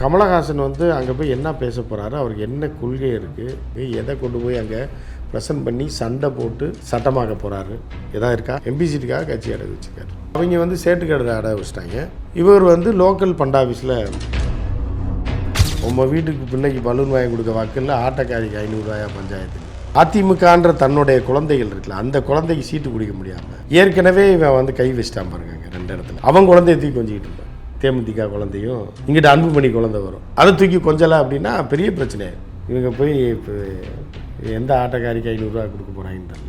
கமலஹாசன் வந்து அங்கே போய் என்ன பேச போகிறாரு அவருக்கு என்ன கொள்கை இருக்குது எதை கொண்டு போய் அங்கே ப்ரெசன்ட் பண்ணி சண்டை போட்டு சட்டமாக்க போகிறாரு எதா இருக்கா? எம்பிசிட்டுக்காக கட்சி அடகு வச்சுருக்காரு. அவங்க வந்து சேட்டுக்கடை அடகு வச்சிட்டாங்க. இவர் வந்து லோக்கல் பண்டாபீஸில் உங்கள் வீட்டுக்கு பிள்ளைக்கு பலூன் வாங்கி கொடுக்க வாக்கில் ஆட்டக்காரிக்கு ஐநூறுரூவாயா பஞ்சாயத்து அதிமுகன்ற தன்னுடைய குழந்தைகள் இருக்குல்ல அந்த குழந்தைக்கு சீட்டு குடிக்க முடியாமல் ஏற்கனவே இவன் வந்து கை வச்சிட்டான் பாருங்க ரெண்டு இடத்துல. அவன் குழந்தைய தூக்கி கொஞ்சிக்கிட்டு இருப்பான். தேமுதிக குழந்ையும் இங்கிட்ட அன்புமணி குழந்தை வரும். அதை தூக்கி கொஞ்சலை அப்படின்னா பெரிய பிரச்சனை. இவங்க போய் இப்போ எந்த ஆட்டக்காரிக்கு ஐநூறுரூவா கொடுக்க போகிறாங்கன்னு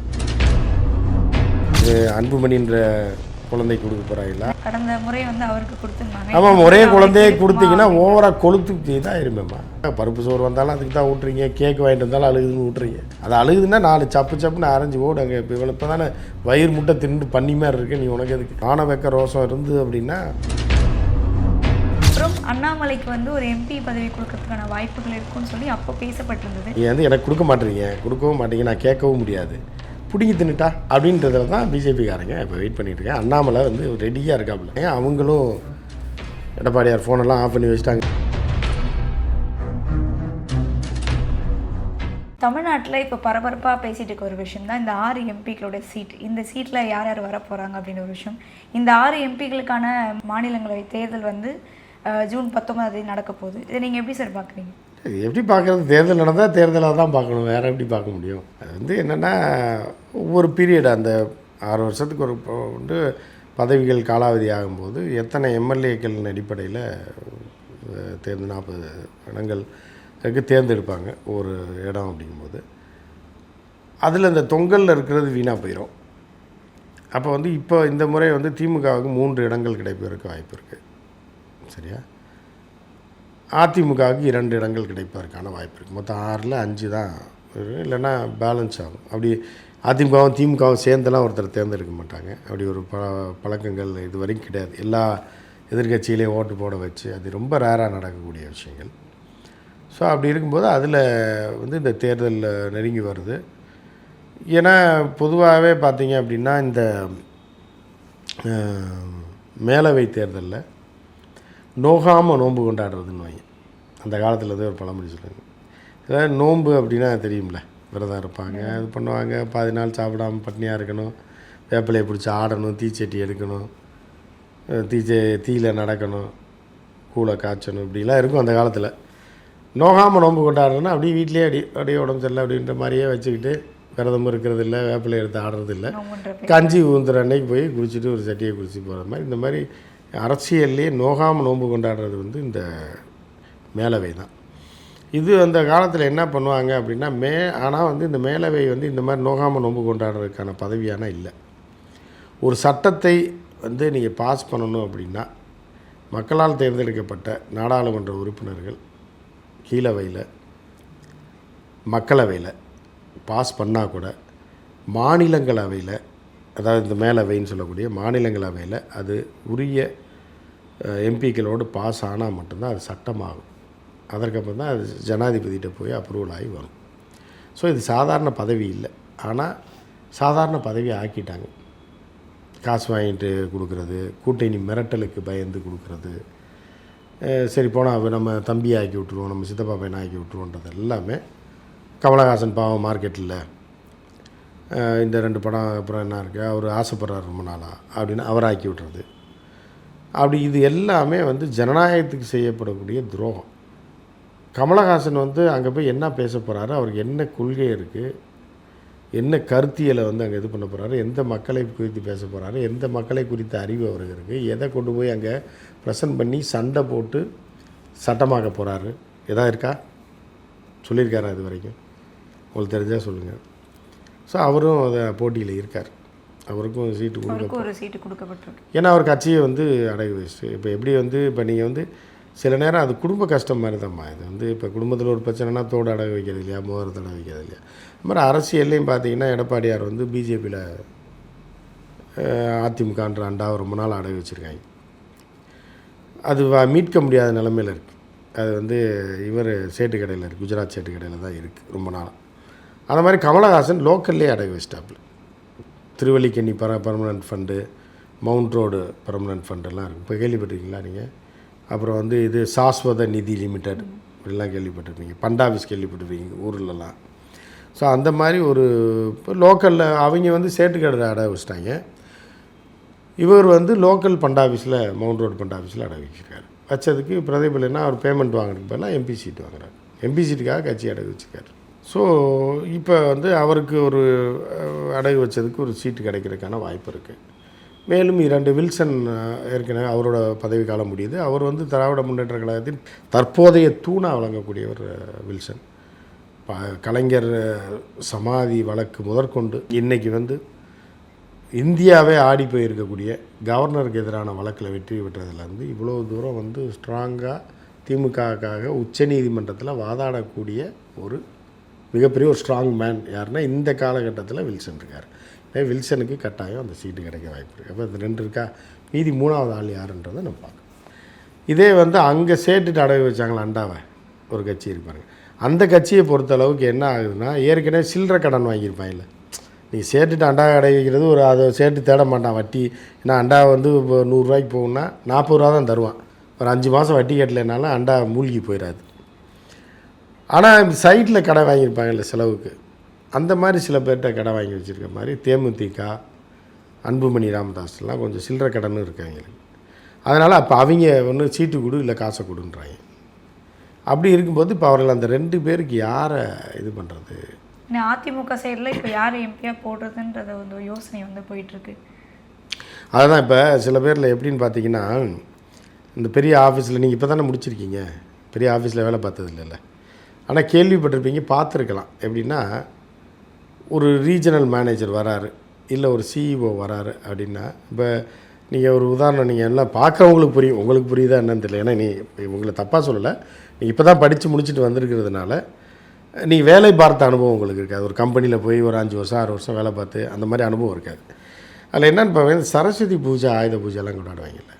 அன்புமணின்ற குழந்தைக்கு கொடுக்க போகிறாங்களா கடந்த முறை வந்து அவருக்கு கொடுத்துருந்தாங்க. ஆமாம் ஒரே குழந்தையே கொடுத்தீங்கன்னா ஓவராக கொளுத்து தான் இருமேம்மா பருப்பு சோறு வந்தாலும் அதுக்கு தான் ஊட்டுறீங்க கேக் வாங்கிட்டு வந்தாலும் அழுகுதுன்னு ஊட்டுறீங்க. அது அழுகுதுன்னா நாலு சப்பு சப்புன்னு அரைஞ்சு ஓடுங்க இப்போ இவ்வளோ இப்போ தானே வயிறு முட்டை தின்னு பண்ணி மாதிரி இருக்கு. நீ உனக்கு எதுக்கு? ஆன வெக்க ரோசம் இருந்து அப்படின்னா அண்ணாமலைக்கு வந்து ஒரு எம்பி பதவி கொடுக்கறதுக்கான வாய்ப்புகள் இருக்கும்னு சொல்லி அப்போ பேசப்பட்டிருந்தது. நீ வந்து எனக்கு கொடுக்க மாட்டீங்க. கொடுக்கவும் மாட்டீங்க. நான் கேட்கவும் முடியாது. பிடிங்கி தின்னுட்டா? அப்படின்றதுல தான் பிஜேபிக்காரங்க இப்போ வெயிட் பண்ணிட்டு இருக்கேன் அண்ணாமலை வந்து ரெடியாக இருக்காப்புல. அவங்களும் எடப்பாடியார் ஃபோனெல்லாம் ஆஃப் பண்ணி வச்சுட்டாங்க? தமிழ்நாட்டில் இப்போ பரபரப்பாக பேசிட்டு இருக்க ஒரு விஷயம் தான் இந்த ஆறு எம்பிக்களோட சீட் இந்த சீட்டில் யார் யார் வர போகிறாங்க அப்படின்னு ஒரு விஷயம். இந்த ஆறு எம்பிக்களுக்கான மாநிலங்களவை தேர்தல் வந்து ஜூன் பத்தொன்பதாம் தேதி நடக்க போகுது. இதை நீங்கள் எப்படி சார் பார்க்குறீங்க? எப்படி பார்க்குறது? தேர்தல் நடந்தால் தேர்தலாக தான் பார்க்கணும். வேறு எப்படி பார்க்க முடியும்? அது வந்து என்னென்னா ஒவ்வொரு பீரியட் அந்த ஆறு வருஷத்துக்கு ஒரு ப- வந்து பதவிகள் காலாவதி ஆகும்போது எத்தனை எம்எல்ஏக்களின் அடிப்படையில் தேர்ந்து நாற்பது இடங்களுக்கு தேர்ந்தெடுப்பாங்க ஒரு இடம் அப்படிங்கும்போது. அதில் இந்த தொங்கலில் இருக்கிறது வீணாக போயிடும் அப்போ வந்து இப்போ இந்த முறை வந்து திமுகவுக்கு மூன்று இடங்கள் கிடைப்பதற்கு வாய்ப்பு இருக்குது சரியா? அதிமுகவுக்கு இரண்டு இடங்கள் கிடைப்பதற்கான வாய்ப்பு இருக்குது மொத்தம் ஆறில் அஞ்சு தான் இல்லைன்னா பேலன்ஸ் ஆகும். அப்படி அதிமுகவும் திமுகவும் சேர்ந்தெல்லாம் ஒருத்தர் தேர்ந்தெடுக்க மாட்டாங்க. அப்படி ஒரு ப பழக்கங்கள் இது வரைக்கும் கிடையாது. எல்லா எதிர்கட்சியிலையும் ஓட்டு போட வச்சு அது ரொம்ப ரேராக நடக்கக்கூடிய விஷயங்கள். ஸோ அப்படி இருக்கும்போது அதில் வந்து இந்த தேர்தல் நெருங்கி வருது. ஏன்னா பொதுவாகவே பார்த்தீங்க அப்படின்னா இந்த மேலவை தேர்தலில் நோகாமல் நோன்பு கொண்டாடுறதுன்னு வைங்க. அந்த காலத்தில் இருந்து ஒரு பழமொழி சொல்லுவாங்க. அதாவது நோன்பு அப்படின்னா தெரியும்ல. விரதம் இருப்பாங்க இது பண்ணுவாங்க. பாதி நாள் சாப்பிடாம பட்னியாக இருக்கணும். வேப்பிலையை பிடிச்சி ஆடணும் தீச்சட்டி எடுக்கணும். தீச்சே தீயில நடக்கணும். கூளை காய்ச்சணும். இப்படிலாம் இருக்கும் அந்த காலத்தில். நோகாமல் நோன்பு கொண்டாடுறதுன்னா அப்படியே வீட்டிலேயே அடி அப்படியே உடம்பு சரியில்லை அப்படின்ற மாதிரியே வச்சுக்கிட்டு விரதம் இருக்கிறது இல்லை வேப்பிலை எடுத்து ஆடுறது இல்லை கஞ்சி ஊந்துற அன்னைக்கு போய் குளிச்சுட்டு ஒரு சட்டியை குளிச்சு போகிற மாதிரி. இந்த மாதிரி அரசியல்லையே நோகாமல் நோன்பு கொண்டாடுறது வந்து இந்த மேலவை தான். இது அந்த காலத்தில் என்ன பண்ணுவாங்க அப்படின்னா மே ஆனால் வந்து இந்த மேலவை வந்து இந்த மாதிரி நோகாமல் நோன்பு கொண்டாடுறதுக்கான பதவியான இல்லை. ஒரு சட்டத்தை வந்து நீங்கள் பாஸ் பண்ணணும் அப்படின்னா மக்களால் தேர்ந்தெடுக்கப்பட்ட நாடாளுமன்ற உறுப்பினர்கள் கீழவையில் மக்களவையில் பாஸ் பண்ணால் கூட மாநிலங்களவையில் அதாவது இந்த மேலவைன்னு சொல்லக்கூடிய மாநிலங்களவையில் அது உரிய எம்பிக்களோடு பாஸ் ஆனால் மட்டும்தான் அது சட்டமாகும். அதற்கப்புறம் தான் அது ஜனாதிபதிகிட்ட போய் அப்ரூவல் ஆகி வரும். ஸோ இது சாதாரண பதவி இல்லை. ஆனால் சாதாரண பதவி ஆக்கிட்டாங்க. காசு வாங்கிட்டு கொடுக்குறது கூட்டணி மிரட்டலுக்கு பயந்து கொடுக்குறது சரி போனால் நம்ம தம்பி ஆக்கி விட்ருவோம் நம்ம சித்தப்பா பையனை ஆக்கி விட்ருவோன்றது எல்லாமே கமலஹாசன் பாவம் மார்க்கெட்டில் இந்த ரெண்டு படம் அப்புறம் என்ன இருக்குது அவர் ஆசைப்படுறார் ரொம்ப நாளாக அப்படின்னு அவர் ஆக்கி விட்றது அப்படி இது எல்லாமே வந்து ஜனநாயகத்துக்கு செய்யப்படக்கூடிய துரோகம். கமலஹாசன் வந்து அங்கே போய் என்ன பேச போகிறாரு அவருக்கு என்ன கொள்கை இருக்குது என்ன கருத்தியலை வந்து அங்கே இது பண்ண போகிறாரு எந்த மக்களை குறித்து பேச போகிறாரு எந்த மக்களை குறித்த அறிவு அவருக்கு இருக்குது எதை கொண்டு போய் அங்கே ப்ரெசன்ட் பண்ணி சண்டை போட்டு சட்டமாக்க போகிறாரு எதா இருக்கா? சொல்லியிருக்காரா இது வரைக்கும்? உங்களுக்கு தெரிஞ்சால் சொல்லுங்கள் ஸோ அவரும் அதை போட்டியில் இருக்கார். அவருக்கும் சீட்டு கொடுக்க ஒரு சீட்டு கொடுக்கப்பட்டிருக்கு. ஏன்னா அவர் கட்சியை வந்து அடகு வச்சுட்டு இப்போ எப்படி வந்து இப்போ நீங்கள் வந்து சில நேரம் அது குடும்ப கஷ்டம் மாதிரி தான்மா இது வந்து இப்போ குடும்பத்தில் ஒரு பிரச்சனைனா தோடு அடகு வைக்கிறது இல்லையா? மோதிரத்தை அடகு வைக்கிறது இல்லையா? அது மாதிரி அரசியல்லையும் பார்த்தீங்கன்னா எடப்பாடியார் வந்து பிஜேபியில் அதிமுகன்ற அண்டாவை ரொம்ப நாள் அடகு வச்சுருக்காங்க. அது மீட்க முடியாத நிலமையில் இருக்குது அது வந்து இவர் சேட்டுக்கடையில் இருக்குது குஜராத் சேட்டுக்கடையில் தான் இருக்குது ரொம்ப நாளாக அந்த மாதிரி கமலஹாசன் லோக்கல்லே அடகு வச்சிட்டாப்புல. திருவல்லிக்கண்ணி பர permanent fund Mount Road permanent ஃபண்டெல்லாம் இருக்குது இப்போ கேள்விப்பட்டிருக்கீங்களா நீங்கள் அப்புறம் வந்து இது சாஸ்வத நிதி லிமிடெட் இப்படிலாம் கேள்விப்பட்டிருப்பீங்க. பண்டாபிஸ் கேள்விப்பட்டிருப்பீங்க ஊர்லலாம். ஸோ அந்த மாதிரி ஒரு இப்போ லோக்கலில் அவங்க வந்து சேட்டுக்கடை அடை வச்சிட்டாங்க. இவர் வந்து லோக்கல் பண்ட் ஆஃபீஸில் மவுண்ட் ரோடு பண்ட் ஆஃபீஸில் அடை வச்சிருக்காரு. வச்சதுக்கு பிரதிபலனா அவர் பேமெண்ட் வாங்குறதுக்கு பதிலாக எம்பி சீட் வாங்குறாரு. எம்பி சீட்டுக்காக கட்சி அடகு வச்சுருக்காரு. ஸோ இப்போ வந்து அவருக்கு ஒரு அடகு வச்சதுக்கு ஒரு சீட்டு கிடைக்கிறதுக்கான வாய்ப்பு இருக்குது மேலும் இரண்டு வில்சன் ஏற்கனவே அவரோட பதவி காலம் முடியுது. அவர் வந்து திராவிட முன்னேற்ற கழகத்தின் தற்போதைய தூணாக வழங்கக்கூடியவர் வில்சன். ப- கலைஞர் சமாதி வழக்கு முதற்கொண்டு இன்றைக்கி வந்து இந்தியாவே ஆடி போயிருக்கக்கூடிய கவர்னருக்கு எதிரான வழக்கில் வெற்றி பெற்றதுலேருந்து இவ்வளோ தூரம் வந்து ஸ்ட்ராங்காக திமுகவுக்காக உச்சநீதிமன்றத்தில் வாதாடக்கூடிய ஒரு மிகப்பெரிய ஒரு ஸ்ட்ராங் மேன் யாருன்னா இந்த காலகட்டத்தில் வில்சன் இருக்கார். ஏன்னா வில்சனுக்கு கட்டாயம் அந்த சீட்டு கிடைக்க வாய்ப்பு இருக்குது அப்போ இந்த ரெண்டு இருக்கா? மீதி மூணாவது ஆள் யாருன்றதை நம்ம பார்க்கணும். இதே வந்து அங்கே சேட்டுட்டு அடகு வச்சாங்களா அண்டாவை? ஒரு கட்சி இருப்பாங்க அந்த கட்சியை பொறுத்த அளவுக்கு என்ன ஆகுதுன்னா ஏற்கனவே சில்லறை கடன் வாங்கியிருப்பாங்கல்ல நீ சேர்த்துட்டு அண்டா கடை வைக்கிறது ஒரு அதை சேட்டு தேட மாட்டான். வட்டி ஏன்னா அண்டா வந்து இப்போ நூறுரூவாய்க்கு போகணுன்னா நாற்பது ரூபா தான் தருவான். ஒரு அஞ்சு மாதம் வட்டி கட்டலைனாலும் அண்டா மூழ்கி போயிடாது. ஆனால் சைட்டில் கடை வாங்கியிருப்பாங்கல்ல செலவுக்கு. அந்த மாதிரி சில பேர்கிட்ட கடை வாங்கி வச்சுருக்க மாதிரி தேமுதிக அன்புமணி ராமதாஸ்லாம் கொஞ்சம் சில்லறை கடன் இருக்காங்க. அதனால் அப்போ அவங்க ஒன்று சீட்டு கொடு இல்லை காசை கொடுன்றாங்க. அப்படி இருக்கும்போது இப்போ அவர்கள் அந்த ரெண்டு பேருக்கு யாரை இது பண்ணுறது அதிமுக சைடில் இப்போ யார் எம்பியாக போடுறதுன்றத வந்து யோசனை வந்து போயிட்டுருக்கு. அதுதான் இப்போ சில பேரில் எப்படின்னு பார்த்தீங்கன்னா இந்த பெரிய ஆஃபீஸில் நீங்கள் இப்போ தானே முடிச்சிருக்கீங்க. பெரிய ஆஃபீஸில் வேலை பார்த்தது இல்லைல்ல. ஆனால் கேள்விப்பட்டிருப்பீங்க பார்த்துருக்கலாம். எப்படின்னா ஒரு ரீஜனல் மேனேஜர் வராரு இல்லை ஒரு சிஇஓ வராரு அப்படின்னா இப்போ நீங்கள் ஒரு உதாரணம் நீங்கள் எல்லாம் பார்க்குறவங்களுக்கு புரியும் உங்களுக்கு புரியுதா என்னன்னு தெரியல. ஏன்னா நீ உங்களை தப்பாக சொல்லலை. நீங்கள் இப்போ தான் படித்து முடிச்சுட்டு வந்திருக்கிறதுனால நீ வேலை பார்த்த அனுபவம் உங்களுக்கு இருக்காது. ஒரு கம்பெனியில் போய் ஒரு அஞ்சு வருஷம் ஆறு வருஷம் வேலை பார்த்து அந்த மாதிரி அனுபவம் இருக்காது. அதில் என்னென்னு பார்ப்பேன் சரஸ்வதி பூஜை ஆயுத பூஜைலாம் கொண்டாடுவாங்கல்ல.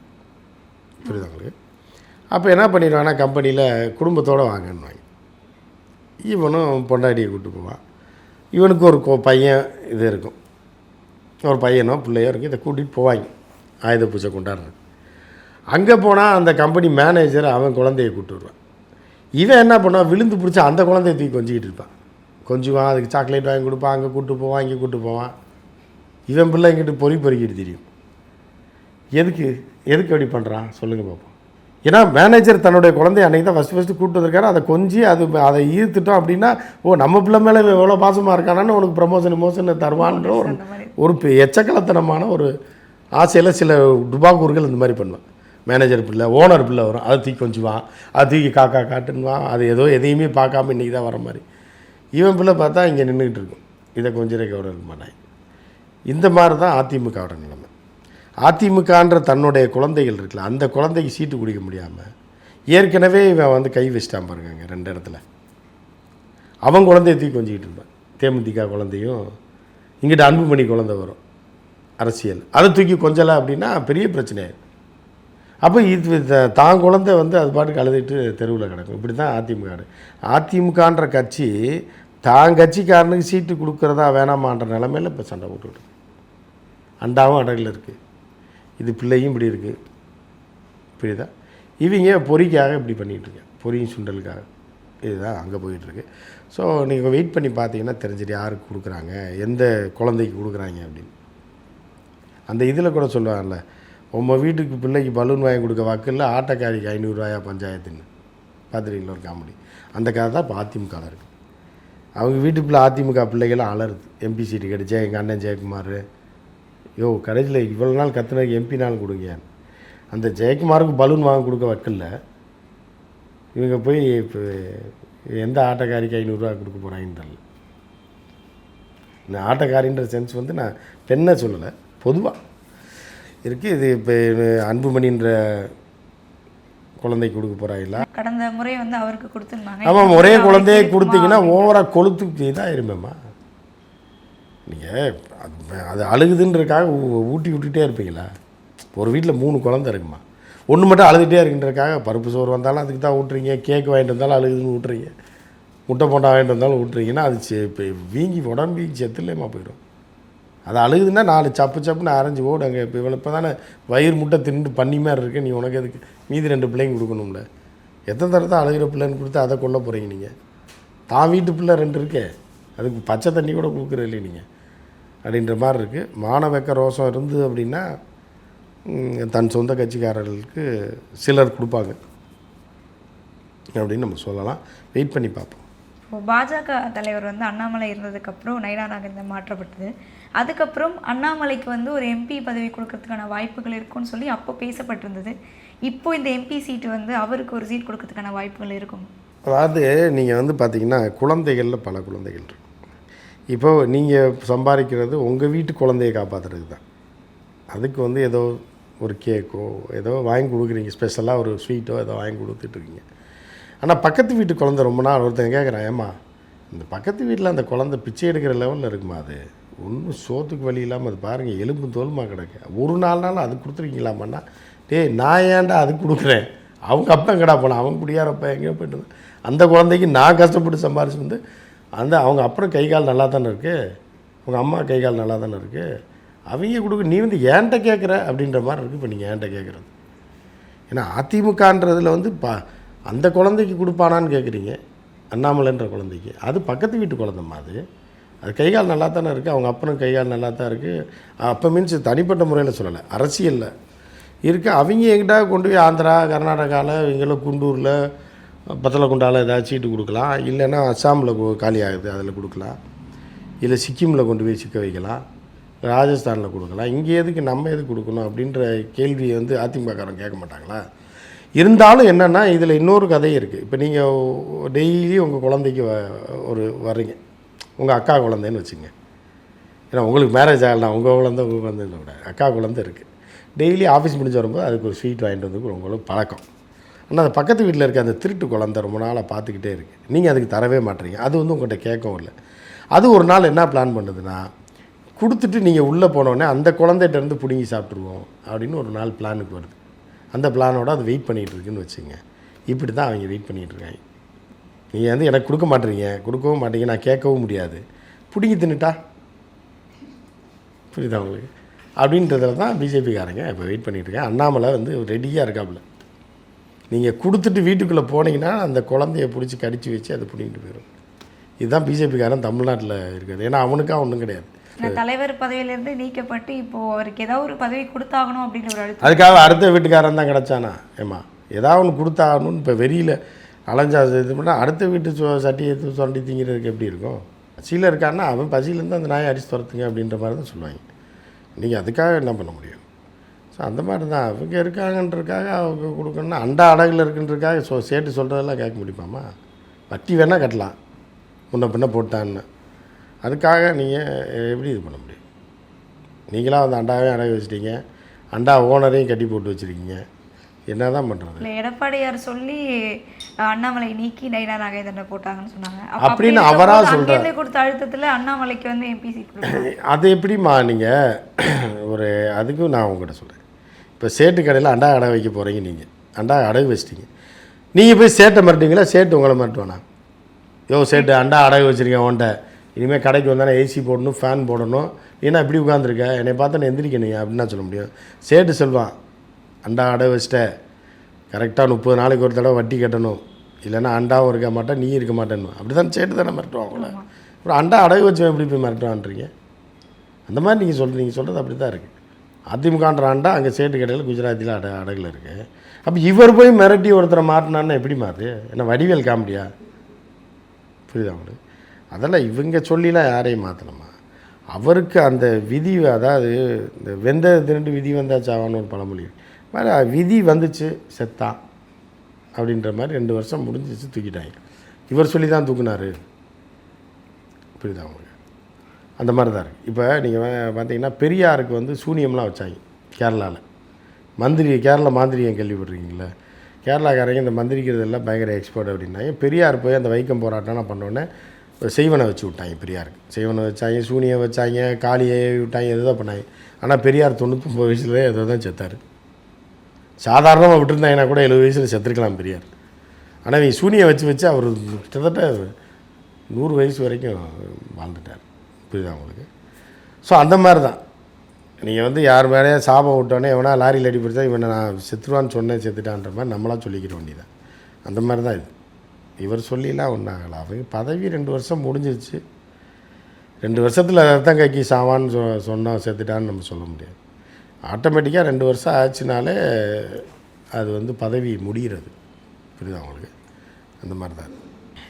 புரியுதா உங்களுக்கு? அப்போ என்ன பண்ணிடுவாங்கன்னா கம்பெனியில் குடும்பத்தோடு வாங்கன்னுவாங்க. இவனும் பொண்டாடியை கூப்பிட்டு போவான். இவனுக்கு ஒரு கோ பையன் இது இருக்கும். ஒரு பையனோ பிள்ளையோ இருக்கும். இதை கூட்டிகிட்டு போவாங்க. ஆயுத பூஜை கொண்டாடுறது அங்கே போனால் அந்த கம்பெனி மேனேஜர் அவன் குழந்தைய கூப்பிட்டு வருவான் இவன் என்ன பண்ணுவான்? விழுந்து பிடிச்சி அந்த குழந்தைய தூக்கி கொஞ்சிக்கிட்டு இருப்பான். கொஞ்சுவான் அதுக்கு சாக்லேட் வாங்கி கொடுப்பான் அங்கே கூப்பிட்டு போவான் இங்கே கூப்பிட்டு போவான். இவன் பிள்ளை இங்கிட்டு பொறி பொறிக்கிட்டு தெரியும். எதுக்கு? எதுக்கு அப்படி பண்ணுறான் சொல்லுங்கள் பார்ப்போம் ஏன்னா மேனேஜர் தன்னுடைய குழந்தைய அன்றைக்கி தான் ஃபஸ்ட்டு ஃபஸ்ட்டு கூப்பிட்டு வந்திருக்காரு. அதை கொஞ்சி அது அதை ஈர்த்துட்டோம் அப்படின்னா ஓ நம்ம பிள்ளை மேலே எவ்வளோ பாசமாக இருக்கானான்னு உனக்கு ப்ரமோஷன் மோஷன் தருவான்ற ஒரு ஒரு எச்சக்கலத்தனமான ஒரு ஆசையில் சில டுபாக்கூர்கள் இந்த மாதிரி பண்ணுவான். மேனேஜர் பிள்ளை ஓனர் பிள்ளை வரும். அதை தூக்கி கொஞ்சுவான் அதை தூக்கி காக்கா காட்டுன்னுவான் அது ஏதோ எதையுமே பார்க்காம இன்றைக்கி தான் வர மாதிரி. இவன் பிள்ளை பார்த்தா இங்கே நின்றுக்கிட்டு இருக்கும். இதை கொஞ்சம் கூட இருக்க மாட்டாங்க. இந்த மாதிரி தான் அதிமுகவோட நிலைமை. அதிமுகன்ற தன்னுடைய குழந்தைகள் இருக்குல்ல அந்த குழந்தைக்கு சீட்டு குடிக்க முடியாமல் ஏற்கனவே இவன் வந்து கை வச்சிட்டான் பாருங்க ரெண்டு இடத்துல. அவன் குழந்தைய தூக்கி கொஞ்சிக்கிட்டு இருப்பான் தேமுதிக குழந்தையும் இங்கிட்ட அன்புமணி குழந்தை வரும் அரசியல். அதை தூக்கி கொஞ்சலை அப்படின்னா பெரிய பிரச்சனையாயிடும் அப்போ இது த- தான் குழந்தை வந்து அது பாட்டுக்கு அழுதுட்டு தெருவில் கிடக்கும். இப்படி தான் அதிமுக அதிமுகன்ற கட்சி தான் கட்சிக்காரனுக்கு சீட்டு கொடுக்குறதா வேணாமான்ற நிலமையில இப்போ சண்டை போட்டுக்கிட்டு அண்டாவும் அடகில் இருக்குது இது பிள்ளையும் இப்படி இருக்குது புரியுதா? இவங்க பொறிக்காக இப்படி பண்ணிகிட்டு இருக்கேன் சுண்டலுக்காக. இதுதான் அங்கே போயிட்டுருக்கு ஸோ நீங்கள் வெயிட் பண்ணி பார்த்தீங்கன்னா தெரிஞ்சிட்டு யாருக்கு கொடுக்குறாங்க எந்த குழந்தைக்கு கொடுக்குறாங்க அப்படின்னு. அந்த இதில் கூட சொல்லுவாங்கல்ல உங்கள் வீட்டுக்கு பிள்ளைக்கு பலூன் வாங்கி கொடுக்க வாக்கில் ஆட்டக்காரிக்கு ஐநூறுரூவாயா பஞ்சாயத்துன்னு. பார்த்துருக்கீங்களா ஒரு காமெடி? அந்த கதை தான் இப்போ அதிமுகவில் இருக்குது அவங்க வீட்டுக்குள்ளே அதிமுக பிள்ளைகள்லாம் அலறுது. எம்பி சீட்டு கிடைச்சா எங்கள் அண்ணன் ஜெயக்குமார் யோ கடைசியில் இவ்வளோ நாள் கத்துனதுக்கு எம்பி நாள் கொடுங்க. அந்த ஜெயக்குமாருக்கு பலூன் வாங்கி கொடுக்க வைக்கல இவங்க போய் இப்போ எந்த ஆட்டக்காரிக்கு ஐநூறுரூவா கொடுக்க போகிறாங்கன்னு தெரியல இந்த ஆட்டக்காரின்ற சென்ஸ் வந்து நான் பெண்ணை சொல்லலை பொதுவாக இருக்குது இது இப்போ அன்புமணின்ற குழந்தைக்கு கொடுக்க போகிறாங்களா கடந்த முறை வந்து அவருக்கு கொடுத்துருந்தாங்க. ஆமாம் ஒரே குழந்தையே கொடுத்தீங்கன்னா ஓவராக கொளுத்து இதாக இருமேம்மா நீங்கள் அது அது ஊ- ஊட்டி விட்டுகிட்டே இருப்பீங்களா? ஒரு வீட்டில் மூணு குழந்தை இருக்குமா? ஒன்று மட்டும் அழுதுகிட்டே இருக்கின்றக்காக பருப்பு சோறு வந்தாலும் அதுக்கு தான் ஊட்டுறீங்க கேக் வாங்கிட்டு வந்தாலும் அழுகுதுன்னு ஊட்டுறீங்க. முட்டை போண்டா வாங்கிட்டு வந்தாலும் ஊட்டுறீங்கன்னா அது இப்போ வீங்கி உடம்பு வீங்கி செத்துலேமா போயிடும். அது அழுகுதுன்னா நாலு சப்பு சப்புன்னு அரைஞ்சி ஓடு அங்கே இப்போ இவ்வளோ இப்போ தானே வயிறு முட்டை தின்னு பண்ணி மாதிரி இருக்கு. நீ உனக்கு அதுக்கு மீதி ரெண்டு பிள்ளைங்க கொடுக்கணும்ல. எத்தனை தடவை அழுகிற பிள்ளைன்னு கொடுத்து அதை கொல்ல போகிறீங்க நீங்கள் தான் வீட்டு பிள்ளை ரெண்டு இருக்கே. அதுக்கு பச்சை தண்ணி கூட கொடுக்குறது இல்லை நீங்கள் அப்படின்ற மாதிரி இருக்குது மானவெக்க ரோசம் இருந்து அப்படின்னா தன் சொந்த கட்சிக்காரர்களுக்கு சிலர் கொடுப்பாங்க. அப்படின்னு நம்ம சொல்லலாம். வெயிட் பண்ணி பார்ப்போம். இப்போ பாஜக தலைவர் வந்து அண்ணாமலை இருந்ததுக்கப்புறம் நைனா நாகேந்திரன் மாற்றப்பட்டது. அதுக்கப்புறம் அண்ணாமலைக்கு வந்து ஒரு எம்பி பதவி கொடுக்கறதுக்கான வாய்ப்புகள் இருக்கும்னு சொல்லி அப்போ பேசப்பட்டிருந்தது. இப்போ இந்த எம்பி சீட்டு வந்து அவருக்கு ஒரு சீட் கொடுக்கறதுக்கான வாய்ப்புகள் இருக்கும். அதாவது நீங்கள் வந்து பார்த்தீங்கன்னா குழந்தைகளில் பல குழந்தைகள் இருக்கு. இப்போ நீங்கள் சம்பாதிக்கிறது உங்கள் வீட்டு குழந்தையை காப்பாற்றுறதுக்கு தான். அதுக்கு வந்து ஏதோ ஒரு கேக்கோ ஏதோ வாங்கி கொடுக்குறீங்க. ஸ்பெஷலாக ஒரு ஸ்வீட்டோ ஏதோ வாங்கி கொடுத்துட்ருக்கீங்க ஆனால் பக்கத்து வீட்டு குழந்தை ரொம்ப நாள் ஒருத்தன் கேட்குறான் ஏம்மா இந்த பக்கத்து வீட்டில் அந்த குழந்தை பிச்சை எடுக்கிற லெவலில் இருக்குமா அது? ஒன்றும் சோத்துக்கு வழி இல்லாமல் அது பாருங்கள் எலும்பு தோலுமா கிடக்கு. ஒரு நாலு நாள் அது கொடுத்துருக்கீங்களாமாண்ணா டேய் நான் ஏன்டா அது கொடுக்குறேன்? அவங்க அப்பா எங்கடா போனான்? அவங்க குடியாரப்பா எங்கேயோ போயிட்டு அந்த குழந்தைக்கு நான் கஷ்டப்பட்டு சம்பாரிச்சு வந்து அந்த அவங்க அப்புறம் கை கால் நல்லா தானே இருக்குது உங்கள் அம்மா கை கால் நல்லா தானே இருக்குது அவங்க கொடுக்க நீ வந்து ஏன்ட்ட கேட்குற அப்படின்ற மாதிரி இருக்குது இப்போ நீங்கள் ஏன்ட்ட கேட்குறது ஏன்னா அதிமுகன்றதில் வந்து பா அந்த குழந்தைக்கு கொடுப்பானான்னு கேட்குறீங்க அண்ணாமலைன்ற குழந்தைக்கு. அது பக்கத்து வீட்டு குழந்தைம்மா அது. அது கை கால் நல்லா தானே இருக்குது அவங்க அப்பனும் கை கால் நல்லா தான் இருக்குது அப்போ மீன்ஸ் தனிப்பட்ட முறையில் சொல்லலை. அரசியலில். இருக்குது அவங்க எங்கிட்ட கொண்டு போய் ஆந்திரா கர்நாடகாவில் இவங்கள குண்டூரில் பத்தலக்குண்டாவில் ஏதாவது சீட்டு கொடுக்கலாம். இல்லைன்னா அஸ்ஸாமில் காலி ஆகுது அதில் கொடுக்கலாம். இல்லை சிக்கிமில் கொண்டு போய் சிக்க வைக்கலாம். ராஜஸ்தானில் கொடுக்கலாம். இங்கே எதுக்கு நம்ம எதுக்கு கொடுக்கணும் அப்படின்ற கேள்வியை வந்து அதிமுகக்காரன் கேட்க மாட்டாங்களா? இருந்தாலும் என்னென்னா இதில் இன்னொரு கதை இருக்குது இப்போ நீங்கள் டெய்லி உங்கள் குழந்தைக்கு வ- ஒரு வர்றீங்க. உங்கள் அக்கா குழந்தைன்னு வச்சுங்க. ஏன்னா உங்களுக்கு மேரேஜ் ஆகலாம் உங்கள் குழந்தை உங்கள் குழந்தைன்னு விட அக்கா குழந்தை இருக்குது டெய்லி ஆஃபீஸ் முடிஞ்சு வரும்போது அதுக்கு ஒரு ஸ்வீட் வாங்கிட்டு வந்து உங்களுக்கு பழக்கம். ஆனால் அந்த பக்கத்து வீட்டில் இருக்க அந்த திருட்டு குழந்தை ரொம்ப நாளாக பார்த்துக்கிட்டே இருக்குது நீங்கள் அதுக்கு தரவே மாட்டீங்க. அது வந்து உங்கள்கிட்ட கேட்கவும் இல்லை. அது ஒரு நாள் என்ன பிளான் பண்ணுதுன்னா கொடுத்துட்டு நீங்கள் உள்ளே போனோடனே அந்த குழந்தைகிட்ட இருந்து பிடுங்கி சாப்பிட்ருவோம் அப்படின்னு ஒரு நாள் பிளானுக்கு வருது. அந்த பிளானோட அது வெயிட் பண்ணிகிட்டு இருக்குன்னு வச்சுங்க இப்படி தான் அவங்க வெயிட் பண்ணிகிட்ருக்காங்க நீங்கள் வந்து எனக்கு கொடுக்க மாட்டீங்க. கொடுக்கவும் மாட்டீங்க. நான் கேட்கவும் முடியாது. பிடுங்கி தின்னுட்டா? புரியுதா உங்களுக்கு? அப்படின்றதுல தான் பிஜேபிக்காரங்க இப்போ வெயிட் பண்ணிகிட்ருக்கேன் அண்ணாமலை வந்து ரெடியாக இருக்காப்புல. நீங்கள் கொடுத்துட்டு வீட்டுக்குள்ளே போனீங்கன்னா அந்த குழந்தைய பிடிச்சி கடிச்சு வச்சு அதை பிடிங்கிட்டு போயிடும் இதுதான் பிஜேபிக்காரன் தமிழ்நாட்டில் இருக்குது ஏன்னா அவனுக்கா ஒன்றும் கிடையாது. தலைவர் பதவியிலேருந்து நீக்கப்பட்டு இப்போ அவருக்கு ஏதாவது ஒரு பதவி கொடுத்தாகணும் ஒரு அழுத்தம். அதுக்காக அடுத்த வீட்டுக்காரன் தான் கிடச்சானா? ஏம்மா ஏதாவது ஒன்று கொடுத்தாகணும்னு இப்போ வெறியில் அலைஞ்சா இது பண்ணால் அடுத்த வீட்டு சட்டியை எடுத்து சுரண்டி திங்கிறதுக்கு எப்படி இருக்கும்? பசியில் இருக்கான்னா அவன் பசியிலேருந்து அந்த நாயை அடிச்சு துரத்துங்க அப்படின்ற மாதிரி தான் சொல்லுவாங்க. நீங்கள் அதுக்காக என்ன பண்ண முடியும்? ஸோ அந்த மாதிரி தான் அவங்க இருக்காங்கன்றதுக்காக அவங்க கொடுக்கணும்னா அண்டா அடகுல இருக்குன்றதுக்காக சொ சேட்டு சொல்கிறதெல்லாம் கேட்க முடியுமாம்மா? வட்டி வேணால் கட்டலாம். முன்ன பின்ன போட்டான்னு. அதுக்காக நீங்கள் எப்படி இது பண்ண முடியும்? நீங்களாம் வந்து அண்டாவே அடகு வச்சிட்டீங்க. அண்டா ஓனரையும் கட்டி போட்டு வச்சுருக்கீங்க. என்ன தான் பண்ணுறது இல்லை எடப்பாடியார் சொல்லி அண்ணாமலை நீக்கி நைனா நாகேந்திரனை போட்டாங்கன்னு சொன்னாங்க. அப்ப அப்படி அப்படின்னு இருக்கும்போது அவரா சொல்றாரு. அங்கேருந்து கொடுத்த அழுத்தத்தில் அண்ணாமலைக்கு வந்து எம்பி சீட் கொடுத்தாங்க. அது எப்படிம்மா நீங்கள் ஒரு அதுக்கும் நான் உங்கள்கிட்ட சொல்கிறேன் இப்போ சேட்டு கடையில் அண்டா அடகு வைக்க போகிறீங்க நீங்கள். அண்டா அடகு வச்சிட்டீங்க. நீங்கள் போய் சேட்டை மிரட்டிங்களா சேட்டு உங்களை மிரட்டுவானா? யோ சேட்டு அண்டா அடகு வச்சுருக்கேன் உன்ட்ட இனிமேல் கடைக்கு வந்தானே ஏசி போடணும் ஃபேன் போடணும். ஏன்னா இப்படி உட்காந்துருக்க என்னை பார்த்தா நான் எந்திரிக்கணும் அப்படின்னு சொல்ல முடியும். சேட்டு சொல்வான் அண்டா அடகு வச்சிட்ட. கரெக்டாக முப்பது நாளைக்கு ஒரு தடவை வட்டி கட்டணும். இல்லைன்னா அண்டாவும் இருக்க மாட்டேன் நீ இருக்க மாட்டேன்னு. அப்படி தான் சேட்டு தானே மிரட்டுவான் உங்களை. அப்புறம் அண்டா அடகு வச்சு எப்படி போய் மிரட்டுவான்றீங்க? அந்த மாதிரி நீங்கள் சொல்கிறீங்க சொல்கிறது அப்படி தான் இருக்குது அதிமுகன்ற ஆண்டா அங்கே சேட்டு கடையில் குஜராத்தில் அட அடகில் இருக்குது அப்போ இவர் போய் மிரட்டி ஒருத்தரை மாட்டினான்னா எப்படி மாறுது? என்ன வடிவேல் காமெடியா? புரியுதா உங்களுக்கு? அதெல்லாம் இவங்க சொல்லிலாம் யாரையும் மாற்றணுமா அவருக்கு அந்த விதி அதாவது இந்த வெந்த திருண்டு விதி வந்தாச்சாவான்னு ஒரு பழமொழி. மாதிரி விதி வந்துச்சு செத்தான். அப்படின்ற மாதிரி ரெண்டு வருஷம் முடிஞ்சிச்சு தூக்கிட்டாங்க. இவர் சொல்லி தான் தூக்குனாரு. புரியுதா உங்களுக்கு? அந்த மாதிரி தான் இருக்குது. இப்போ நீங்கள் பார்த்தீங்கன்னா பெரியாருக்கு வந்து சூனியம்லாம் வச்சாங்க கேரளாவில் மந்திரி கேரளா மாந்திரியம் கேள்விப்பட்டிருக்கீங்களா? கேரளாக்காரங்க இந்த மந்திரிக்கிறதெல்லாம் பயங்கர எக்ஸ்பர்ட் அப்படின்னாங்க. பெரியார் போய் அந்த வைக்கம் போராட்டம்லாம் பண்ணோன்னே செய்வனை வச்சு விட்டாங்க பெரியாருக்கு. செய்வனை வச்சாங்க சூனியம் வச்சாங்க காளியை விட்டாங்க எதுதான் பண்ணாங்க. ஆனால் பெரியார் தொண்ணூத்தொம்பது வயசுல ஏதோ தான் செத்தார். சாதாரணமாக விட்டுருந்தாங்கன்னா கூட எழுபது வயசில் செத்துருக்கலாம் பெரியார். ஆனால் இவங்க சூனியை வச்சு வச்சு அவர் கிட்டத்தட்ட நூறு வயசு வரைக்கும் வாழ்ந்துட்டார். புரியுதா உங்களுக்கு? ஸோ அந்த மாதிரி தான் நீங்கள் வந்து யார் மேலேயே சாபம் விட்டோன்னே எவனா லாரியில் அடி பிடிச்சா இவனை நான் செத்துருவான்னு சொன்னேன் செத்துட்டான்ற மாதிரி நம்மளாம் சொல்லிக்கிற வேண்டியதான் அந்த மாதிரி தான் இது. இவர் சொல்லிலாம் ஒன்றாகல அவங்க பதவி ரெண்டு வருஷம் முடிஞ்சிருச்சு. ரெண்டு வருஷத்தில் ரத்தம் கைக்கு சாவான்னு சொ சொன்னோம் செத்துட்டான்னு நம்ம சொல்ல முடியாது. ஆட்டோமேட்டிக்காக ரெண்டு வருஷம் ஆச்சுனாலே அது வந்து பதவி முடிகிறது. புரியுதா உங்களுக்கு? அந்த மாதிரி தான்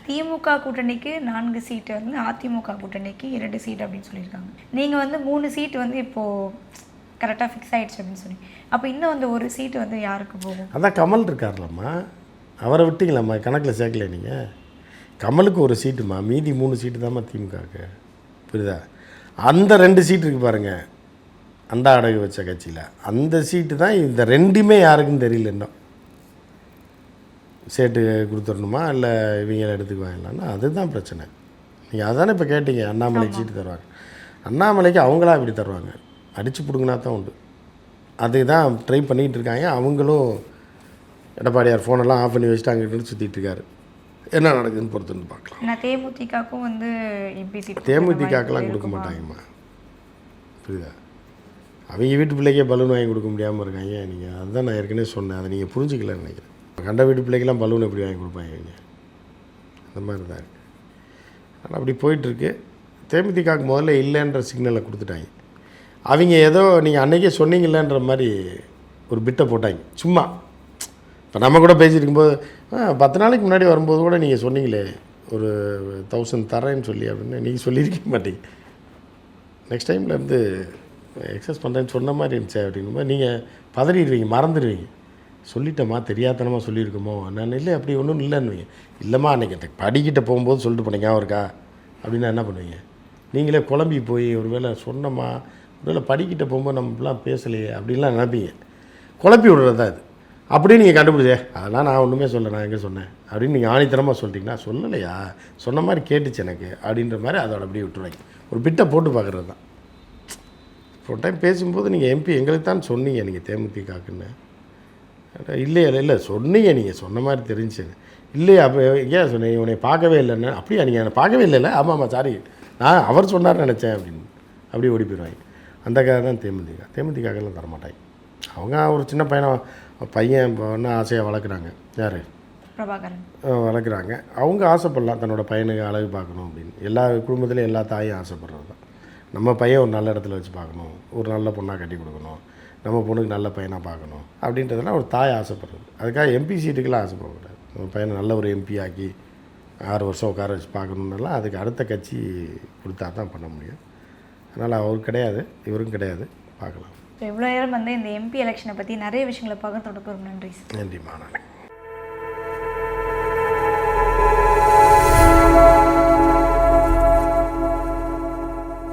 திமுக கூட்டணிக்கு நான்கு சீட்டு வந்து அதிமுக கூட்டணிக்கு இரண்டு சீட் அப்படின்னு சொல்லியிருக்காங்க. நீங்கள் வந்து மூணு சீட் வந்து இப்போது கரெக்டாக ஃபிக்ஸ் ஆகிடுச்சு அப்படின்னு சொல்லி அப்போ இன்னும் வந்து ஒரு சீட்டு வந்து யாருக்கு போகும்? அதான் கமல் இருக்கார்லம்மா. அவரை விட்டீங்களாம்மா? கணக்கில் சேர்க்கல நீங்கள் கமலுக்கு ஒரு சீட்டுமா மீதி மூணு சீட்டு தாம்மா திமுகவுக்கு. புரியுதா? அந்த ரெண்டு சீட்டு இருக்குது பாருங்கள் அந்த அடகு வச்ச கட்சியில். அந்த சீட்டு தான் இந்த ரெண்டுமே யாருக்குன்னு தெரியல இன்னும். சேட்டு கொடுத்துடணுமா? இல்லை இவங்க எடுத்துக்குவாங்களான்னா அதுதான் பிரச்சனை. நீங்கள் அதானே இப்போ கேட்டீங்க அண்ணாமலைக்கு சீட்டு தருவாங்க. அண்ணாமலைக்கு அவங்களா இப்படி தருவாங்க. அடித்து பிடுங்கினா தான் உண்டு. அதுதான் ட்ரை பண்ணிக்கிட்டு இருக்காங்க. அவங்களும் எடப்பாடியார் ஃபோனெல்லாம் ஆஃப் பண்ணி வச்சுட்டு அங்கிட்டு சுற்றிட்டு இருக்காரு. என்ன நடக்குதுன்னு பொறுத்து வந்து பார்க்கலாம் தேமுதிகக்கும் வந்து தேமுதிகக்கெல்லாம் கொடுக்க மாட்டாங்கம்மா. புரியுதா? அவங்க வீட்டு பிள்ளைக்கே பலூன் வாங்கி கொடுக்க முடியாமல் இருக்காங்க. நீங்கள் அதுதான் நான் ஏற்கனவே சொன்னேன். அதை நீங்கள் புரிஞ்சுக்கலன்னு நினைக்கிறேன். கண்ட வீட்டு பிள்ளைக்கெல்லாம் பலூன் எப்படி வாங்கி கொடுப்பாங்க இவங்க? அந்த மாதிரி தான் இருக்குது ஆனால் அப்படி போயிட்டுருக்கு. தேமுதிகக்கு முதல்ல இல்லைன்ற சிக்னலை கொடுத்துட்டாங்க. அவங்க ஏதோ நீங்கள் அன்றைக்கே சொன்னீங்களேன்ற மாதிரி ஒரு பிட்டை போட்டாங்க. சும்மா. இப்போ நம்ம கூட பேசிட்டு இருக்கும்போது "ஆ, பத்து நாளைக்கு முன்னாடி வரும்போது கூட நீங்கள் சொன்னீங்களே ஒரு தௌசண்ட் தரேன்னு சொல்லி அப்படின்னு. நீங்கள் சொல்லியிருக்க மாட்டீங்க. நெக்ஸ்ட் டைமில் வந்து எக்ஸஸ் பண்ணுறேன்னு சொன்ன மாதிரி இருந்துச்சு அப்படிங்கும்போது நீங்கள் பதறிடுவீங்க மறந்துடுவீங்க. சொல்லிட்டேம்மா தெரியாதனமாக சொல்லியிருக்கோமோ? நான் இல்லை அப்படி ஒன்றும் இல்லைன்னு இல்லைம்மா அன்றைக்கி அந்த படிக்கிட்ட போகும்போது சொல்லிட்டு போனீங்க இருக்கா? அப்படின்னா என்ன பண்ணுவீங்க? நீங்களே குழம்பி போய் ஒருவேளை ஒரு வேளை படிக்கிட்ட போகும்போது நம்மலாம் பேசலையே அப்படின்லாம் நினைப்பீங்க. குழப்பி விடுறது தான் இது? அப்படியே நீங்கள் கண்டுபிடிச்சே அதெல்லாம் நான் ஒன்றுமே சொல்ல நான் எங்கே சொன்னேன்? அப்படின்னு நீங்கள் ஆணித்தனமாக சொல்லிட்டீங்கன்னா சொல்லலையா? சொன்ன மாதிரி கேட்டுச்சு எனக்கு அப்படின்ற மாதிரி அதோட அப்படியே விட்டுருவாங்க. ஒரு பிட்டை போட்டு பார்க்குறது தான். ஒரு டைம் பேசும்போது நீங்கள் எம்பி எங்களுக்கு தான் சொன்னீங்க நீங்கள் தேமுதிகாக்குன்னு இல்லையா இல்லை சொன்னீங்க நீங்கள் சொன்ன மாதிரி தெரிஞ்சு இல்லையா அப்போ ஏன் சொன்னீங்க? உன்னை பார்க்கவே இல்லைன்னு அப்படியா நீங்கள் என்னை பார்க்கவே இல்லைல்ல? ஆமாம் ஆமாம் சாரி நான் அவர் சொன்னார் நினச்சேன் அப்படின்னு. அப்படியே ஓடி போயிடுவாங்க. அந்த கதை தான் தேமுதிக. தேமுதிகக்கெல்லாம் தரமாட்டாங்க. அவங்க ஒரு சின்ன பையனை பையன் இப்போ ஒன்று ஆசையாக வளர்க்குறாங்க. யார்? பிரபாகரன். வளர்க்குறாங்க. அவங்க ஆசைப்படலாம் தன்னோட பையனுக்கு அழகு பார்க்கணும் அப்படின்னு. எல்லா குடும்பத்துலேயும் எல்லா தாயும் ஆசைப்படுறது தான். நம்ம பையன் ஒரு நல்ல இடத்துல வச்சு பார்க்கணும். ஒரு நல்ல பொண்ணாக கட்டி கொடுக்கணும். நம்ம பொண்ணுக்கு நல்ல பையனாக பார்க்கணும் அப்படின்றதெல்லாம் ஒரு தாய் ஆசைப்படுறது. அதுக்காக எம்பி சீட்டுக்கெல்லாம் ஆசைப்படக்கூடாது. நம்ம பையனை நல்ல ஒரு எம்பி ஆக்கி ஆறு வருஷம் உட்கார வச்சு பார்க்கணுன்னெல்லாம் அதுக்கு அடுத்த கட்சி கொடுத்தா தான் பண்ண முடியும். அதனால் அவர் கிடையாது இவரும் கிடையாது. பார்க்கலாம். இவ்வளோ நேரம் வந்து இந்த எம்பி எலெக்ஷனை பற்றி நிறைய விஷயங்களை பகிர்ந்ததுக்கு ரொம்ப நன்றி சார். நன்றி.